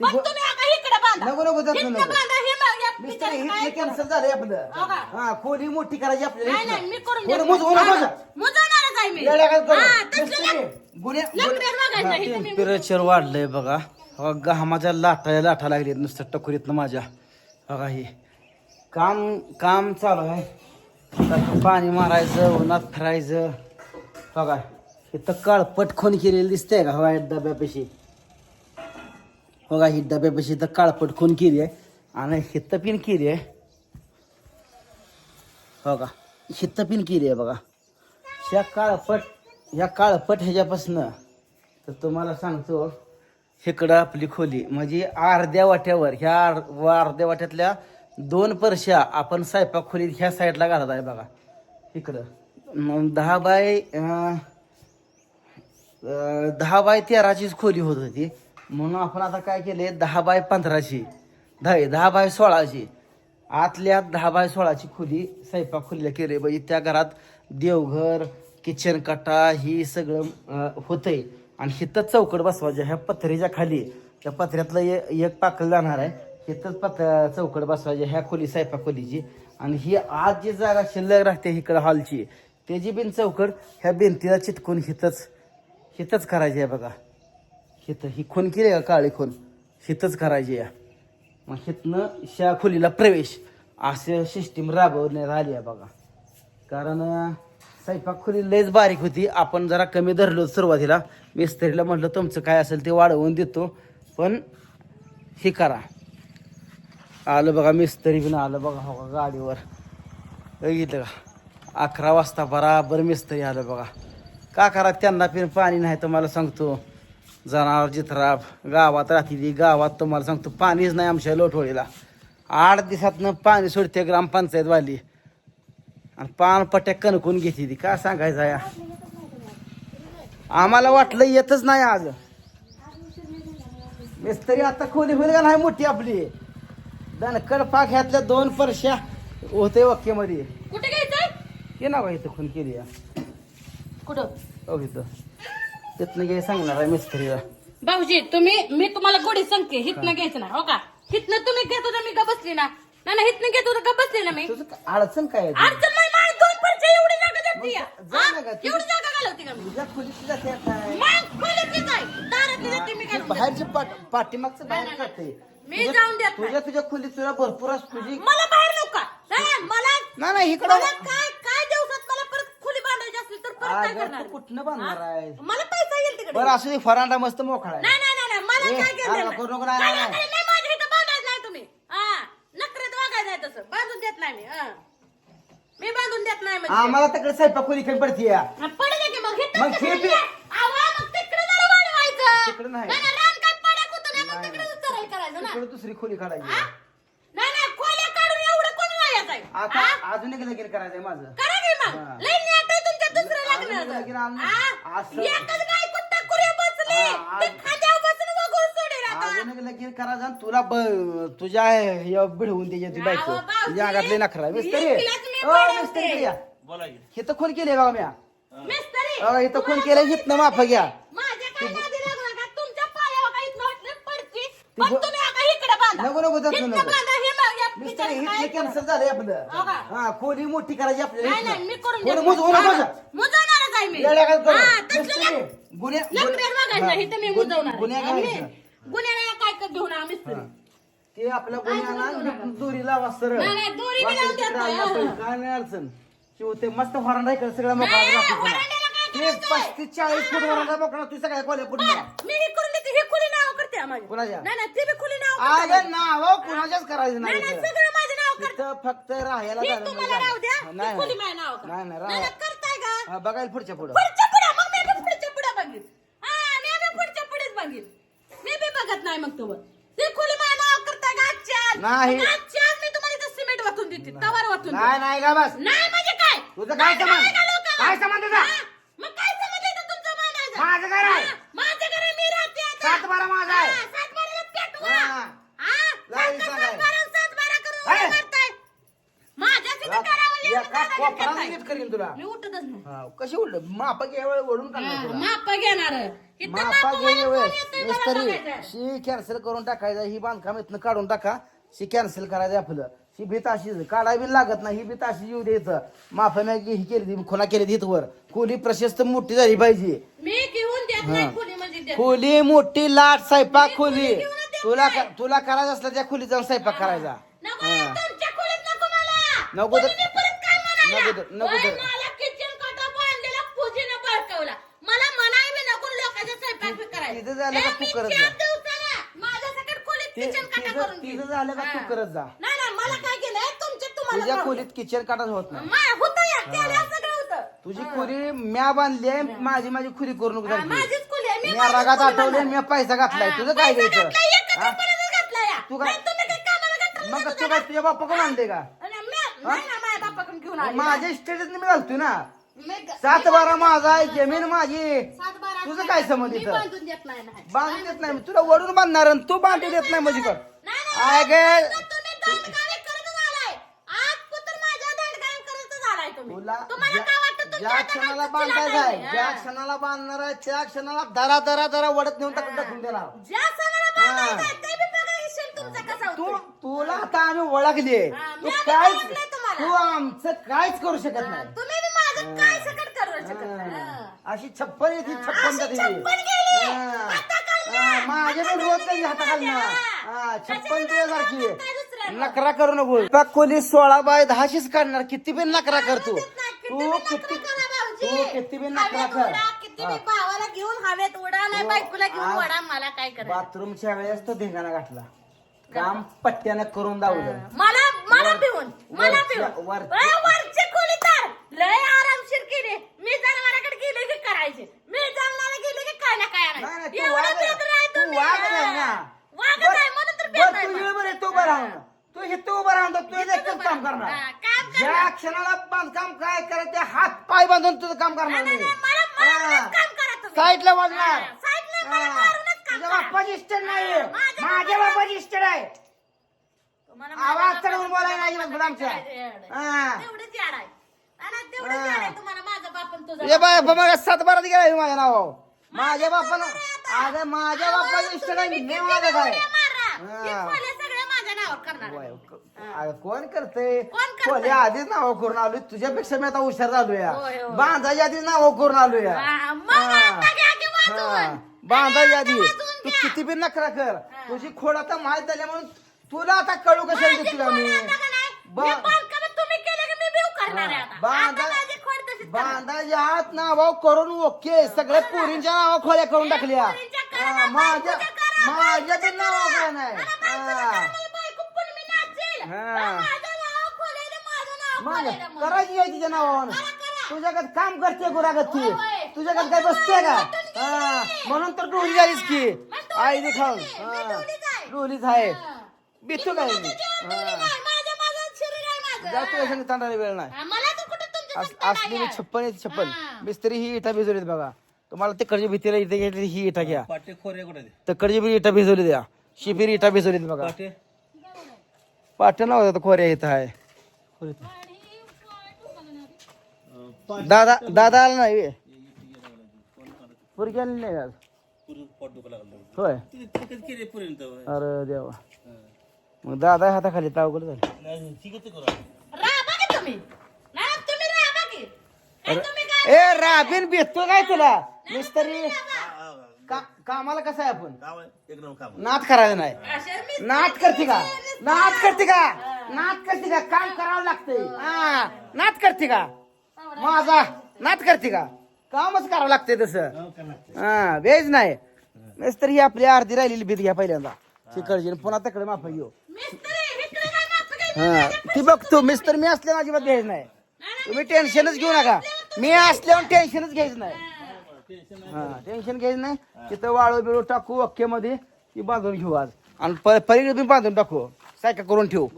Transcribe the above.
पण तुम्ही आता इकडे बांधा? नको नको जात इथनं नको. बांधा हे बघ, या मिस्टर पिठाचं हे काय कॅन्सल झालंय आपलं. हो का? हा खोली मोठी करायची आपल्याला नाही नाही मी करून खोली देते. मुजवू नको हा, जा. मुजवणारच आहे मी? हा, तसलं लग्नात बघायचं तुम्ही टेम्परेचर वाढलंय बघा. हो, गहामाच्या लाटा लाटा लागली नुसतं टकुरीतनं माझ्या. बघा हे. काम काम चालू आहे. आता पाणी मारायचं उन्हात फिरायचं. बघा इथं काळपट खून केलेली दिसतंय का? हवा डब्यापाशी बघा ही डब्यापाशी इथं काळपट खून केली आहे आणि हित्तपिन किरी केली आहे. बघा हित्तपिन केली आहे बघा. ह्या काळपट ह्या काळपट ह्याच्यापासनं तर तुम्हाला सांगतो इकडं आपली खोली म्हणजे अर्ध्या वाट्यावर ह्या अर्ध्या वाट्यातल्या दोन परश्या आपण स्वयंपाक खोलीत ह्या साईडला घालत आहे बघा. इकडं. मग दहा बाय दहा बाय तेराचीच खोली होत होती. म्हणून आपण आता काय केले? दहा बाय पंधराची. दहा दहा बाय सोळाशे आतल्या दहा बाय सोळाची खोली स्वयंपाक खोलीला केली म्हणजे त्या घरात देवघर किचन कटा ही सगळं होतंय. आणि हिथं चौकट बसवायचे. ह्या पत्र्याच्या खाली. त्या पत्र्यातलं एक पाकल जाणार आहे. हिथंच पत चौकट बसवायचे. ह्या खोली स्वयंपाक खोलीची. आणि ही आज जी जागा शिल्लक राहते इकडं हॉलची त्याची बिन चौकट ह्या भिंतीला चिटकून हिथंच हिथंच करायची आहे बघा. हिथं ही खून केली का काळी खून? हिथंच करायची आहे मग हिथनं शा खोलीला प्रवेश. असे सिस्टीम राबवण्यात आली आहे बघा. कारण स्वयंपाक खोली लयच बारीक होती. आपण जरा कमी धरलो सुरुवातीला. मिस्त्रीला म्हटलं तुमचं काय असेल ते वाढवून देतो. पण हे करा. आलं बघा मिस्त्री पण आलं बघा हो का गाडीवर. बघितलं का? अकरा वाजता बराबर मिस्त्री आलं बघा. का करा त्यांना पण पाणी नाही तुम्हाला सांगतो. जनावर जित्राब गावात राहते ती गावात तुम्हाला सांगतो पाणीच नाही आमच्या लोटवळीला आठ दिवसातनं पाणी सोडते ग्रामपंचायत वाली आणि पान पट्या कणकून घेते ती काय सांगायचं या आम्हाला वाटलं येतच नाही आज. मिस्त्री आता खोली होईल का नाही मोठी आपली? दणकड पाक ह्यातल्या दोन परश्या होते वाक्यामध्ये कुठे घ्यायचंय ये ना इथं खून केली आहे. कुठं? इथं. तिथनं घे सांगणार आहे मिस्त्रीला भाऊजी तुम्ही मी तुम्हाला गोडी सांगते हितनं घ्यायचं ना हो का हितनं तुम्ही घेत होता मी का बसली ना ना ना हितनं घेत होता का बसली ना मी तुझं अडचण काय आहे? अडचण नाही माझी दोन परचे एवढी जागा जाते या. मग जा? ना गं, तुझी- एवढी जागा घालवते का मी तुझ्या खोलीची जाते काय मग खोलीतली जाय दारातली जाते मी घालून देते. बाहेरच्या पाठ पाठीमागचं बाहेर नाही, नाही. जाते मी तुझ्या- जाऊन देत नाही. तुझ्या तुझ्या खोलीत तुला भरपूर असं तुझी मला बाहेर नका नाही, मला नाही नाही इकडं मला काय काय दिवसात मला परत खोली बांधायची असली तर परत काय अगं, करणार तू कुठनं बांधणार हा? आहे? मला बरं असू दे फरांडा मस्त मोकळा आहे नाही नाही नाही नाही, मला ए, काय अरे, घेणं करू नको, नाही, नाही, नाही. नाही माझ्या इथं बांधायचं नाही तुम्ही हा नखरेत वागायचं आहे तसं बांधून देत नाही मी हा. मी बांधून देत नाही म्हणजे आम्हाला तिकडे स्वयंपाक खोली कमी पडते या हा, पडलं की मग इथं मग तिकडे हे बी- या. आवा, मग तिकडे जरा वाढवायचं. तिकडे नाही. नाही, नाही, रान काय पडक होतं ना, मग नाही, तिकडे नाही. उचलायला करायचं ना. तिकडे दुसरी खोली काढायची? नाही, नाही, खोल्या काढून एवढं कोणी वायाचं आहे? आता हा? अजून एक लगीन करायचंय माझं करा की मग. हा. लई नेट आहे तुमच्या दुसरं अजून लग्नाचं. लगीन आणून- हा? असं- एकच हा, ते आज- खांद्यावर बसून वगळून सोडेल आता. अजून लगीन करायचं आणि तुला ब- तुझ्या हे भिडवून त्याची ती बायको. भाऊजी, तुझ्या अंगातले नखरा. मिस्त्री. ओ, बोलवते. मिस्त्री इकडे. या. हे तर खून केले बघा म्या. मिस्त्री, अहो, इथं खून केलं हितनं माफ घ्या. माझ्या काय नादी लागू नका. तुमच्या पायावर काही नोट पडची ती पण गो- तुम्ही आता इकडे बांधा. नको नको जात इथनं नको. बांधा, हे बघ, या मिस्त्री हे झालंय आपलं. हो का? हा खोली मोठी करायची आपल्याला नाही इथनं. हा. मुजवणारच आहे मी. येड्या काय करू? हा, तसलं मिस्त्री, गुन्हे बघायचं इथं मी गुन्हे गुन्ह्याला काय कर घेऊन. ते आपल्या गुन्ह्याला. दोरी लावा सरळ नाही, नाही, दोरी बी वाटेल लावून देत तिकडं नाही, आणलं हा. पाहिजे. काय नाही अडचण शिव ते मस्त वरांडा इकडे सगळं मोकळा नाही, राहतो पुन्हा. वरांड्याला काय ते करायचंय? पस्तीस चाळीस फूट वरांडा मोकळा तू सगळ्या कोल्या पुढे मी हे करून देते हे खुली नाव करते आम्हाला कुणाच्या? नाही नाही ते बी खुली नाव करते अगं नाव कुणाच्याच करायचं नाही नाही नाही इथं. सगळं माझं नाव करते इथं फक्त राहायला हे झालं तुम्हाला राहू द्या झालं. ती नाही खुली नाही. माझ्या नाव नाही, नाही, नाही राहा. करताय का हा, बघायला पुढच्या पुढं पुढच्या पुढे मग मी बी पुढच्या पुढे बघीन हा मी बी बघीन मी बी बघत नाही मग तोवर ते खोली माझ्या नाव करताय का आजच्या आज? नाही. आज मी तुम्हाला इथं सिमेंट वाचून देते तवार वाचून देते. नाही नाही का बस नाही म्हणजे काय तुझं काय संबंध? काय संबंध तुझा? हा? मग काय संबंध आहे इथं तुमचं मानायचं? माझं घर आहे. हा, माझं घर आहे, मी राहते आता. सातबारा माझा आहे. हा, सातबाऱ्याला पेटवा. हा. हा, लाईन सारखं सांगाय. सातबारा आणि सातबारा करून आहे. उभं करताय. माझ्या तिथं करावं या एवढं का दादा कोपरा करताय. नीट करीन तुला मी उठतच नाही हा, कशी उलट मापा घ्या वेळ ओढून काढणार तुला. माप घेणार मापा मिस्त्री. शी कॅन्सल करून टाकायचं ही बांधकाम इथनं काढून टाका. शी कॅन्सल करायचं आपलं. ही भीत अशी काढावी बी लागत नाही ही भीत अशी येऊ द्यायचं माफा मी ही केली खुना केली ती वर खोली प्रशस्त मोठी झाली पाहिजे. मी घेऊन देत नाही खोली म्हणजे देत खोली मोठी लाट स्वयंपाक खोली. तुला तुला करायचं असलं त्या खोलीत जाऊन स्वयंपाक करायचा. नको हा. तुमच्या खोलीत नको मला. नको तर- तुम्ही परत काय म्हणायला? नको तर- नको होय, तर- मला किचन काटा बांधलेला पूजेनं बळकवला मला म्हणाय बी नको लोकांचा स्वयंपाक बी करायला. तिथं झालं का तू करत जा. ते- काटा तिचं- करून. झालं का तू. करत जा. नाही नाही मला काय केलंय तुमच्या तुम्हाला तुझ्या. खोलीत किचन काढत होत नाही मा- होतं या त्याला सगळं होतं तुझी खोली म्या बांधली आहे, माझी माझी खोली करू नको झाली. माझीच खोली आहे मी मी माझीच रागात खोली आठवले. मी पैसा घातलाय तुझं काय पैसा घ्यायचं घातलाय, एकच हा? रुपयालाच घातलाय या. तू काय- नाही, तुम्ही काय कामाला घातलं मग नाही तू काय तुझ्या आणले का आणि मी- नाही ना, माझ्या बापाकडून घेऊन आली. माझ्या स्टेटस मी घालतोय ना सात बारा माझा आहे जमीन माझी. तुझं काय मी इथं? बांधून देत नाही तुला वडून बांधणार आणि तू बांधून देत नाही म्हणजे कर. आय गे. तुला ज्या- काय क्षणाला बांधायचं आहे? ज्या. क्षणाला बांधणार आहे त्या क्षणाला दरा दरा दरा वडत नेऊन टाकून टाकून देणार. ते. तुला आता आम्ही ओळखली. तू तुम्हाला. तू आमचं काहीच करू शकत नाही. तुम्ही बी माझं काय सकट करू शकत नाही. हा. अशी छप्पन येते छप्पन अशी जाते छप्पन गेली. हाताखालनं. माझे पण रोज काही हाताखालनं हा. छप्पन त्याच्यानं तुझ्यासारखी काय? नकरा करू नको पाक कोणी सोळा बाय दहाशीच काढणार किती बी नकरा कर तू नाही. किती तू बी किती नखरं करा भाऊजी. तू किती बी नकरा हवेत कर उडा, किती बी. भावाला घेऊन हवेत उडा नाही हो, बायकोला घेऊन आज- वडा मला काय करायचं बाथरूमच्या वेळेस तो धिंगाणा घातला काम पट्ट्यानं करून दावलं मला मला पिऊन मला वरच्या- पिऊन वर- ए, वरची खोली तर लय आरामशीर केली मी जनावराकडे गेले की करायचे मी जनावराला गेले की काय ना काय नाही, नाही, आणायचं. तू एवढं वाघ आहे. बेदर आहे तू तुम्ही. वाघ आहे ना. वाघ बर- आहे म्हणून तर बर, बेदर आहे तू मग. ये बरं तू उभं राहून तू हे तू उभं राहून तू इथं एकच उभं काम राहून. करणार हा, काम करणार. ज्या क्षणाला बांधकाम काय करायचे हात पाय करणार नाही, नाही, मला मारूनच काम करा तुम्ही. साईडला वाजणार हा, साईडला मला मारूनच काम तुझ्या करा. बाप्पाची इस्टेट नाही हा, माझ्या माझ्या बाप्पाची इस्टेट आहे तुम्हाला आवाज माझ्या चढवून बोलायला नाही बापाचं येड आहे. हा. तेवढंच याड आहे आणि तेवढंच हा. याड आहे तुम्हाला माझा बाप आणि तुझा ये बाय. मग गेला माझ्या नाव माझ्या बापानं नावावर. अगं माझ्या इस्टेट आहे तुम्ही मी माझं काय मारा. हे नावावर करणार. अगं, कोण करतंय? कोण करतंय? आधीच नाव करून आलोय. तुझ्यापेक्षा मी आता हुशार झालोय. होय, होय. बांधाच्या आधीच नाव करून आलोय. हा, मग आता घ्या की वाजवून. बांधाच्या आधी आता वाजवून तू घ्या. किती बी नखरा कर. तुझी खोड आता माहीत झाली म्हणून तुला आता कळू कशाला माझी देतो खोड आम्ही? आता का नाही? बा- मी बांधकाम तुम्ही केलं की मी बिव करणार आहे आता. बांधा आता माझी खोड तशीच करणार. बांधाच्या आत नाव करून ओके. सगळे पोरींच्या नाव खोल्या करून टाकल्या. पोरींच्या करा, हा, माझ्या बायकोच्या करा, माझ्या बी नाव करा. नाही मला बायकोचं हा. करा, मला बायको पण मी नाचेल. हा. मग. करायची आहे तिच्या नावावर. तुझ्याकडे काम करते गुरागत ती. तुझ्याकडे काय बसते का हा. म्हणून तर डोली झालीस की आई झाली खाऊन मी, मी हा. डोलीच आहे. बिचू काय तुझं जेवण डोली. नाही, माझं माझं शरीर आहे माझं. जा तुझ्या संग तांडायला वेळ नाही हा, असली आहे. छप्पन आहे छप्पन हा. मिस्त्री ही इटा भिजवलीत बघा तुम्हाला तिकडची भीतीला इथे घेतली ही इटा घ्या? तिकडची बी इटा भिजवली द्या शिबिर इटा भिजवलीत बघा पाटे पाठ नव्हता खोऱ्या इथं आहे. दादा दादा आला नाही. पोरगी आली नाही आज. होय. अरे देवा. मग दादा हाताखाली तावगड झालं. ए राबीन भेटतो काय तुला? मिस्त्री का- कामाला कसं आहे आपण? नाट करायचं नाही. नाट करते का? नाट करते का? नाट करते का? काम करावं लागतंय? हा नाट करते का? माझा नाट करते का? कामच करावं लागतंय तसं. हा वेज नाही. मिस्त्री ही आपली अर्धी राहिलेली भीत घ्या पहिल्यांदा. आणि पुन्हा तकडे माफ मिस्त्री, काय हा ती बघतो मिस्टर मी असल्यावर अजिबात घ्यायचं नाही. तुम्ही टेन्शनच घेऊ नका. मी असल्यावर टेन्शनच घ्यायचं नाही. हा टेन्शन घ्यायचं नाही. तिथं वाळू बिळू टाकू अख्खे मध्ये ती बांधून घेऊ आज. आणि परीकडे बी बांधून टाकू. सायका करून ठेवू?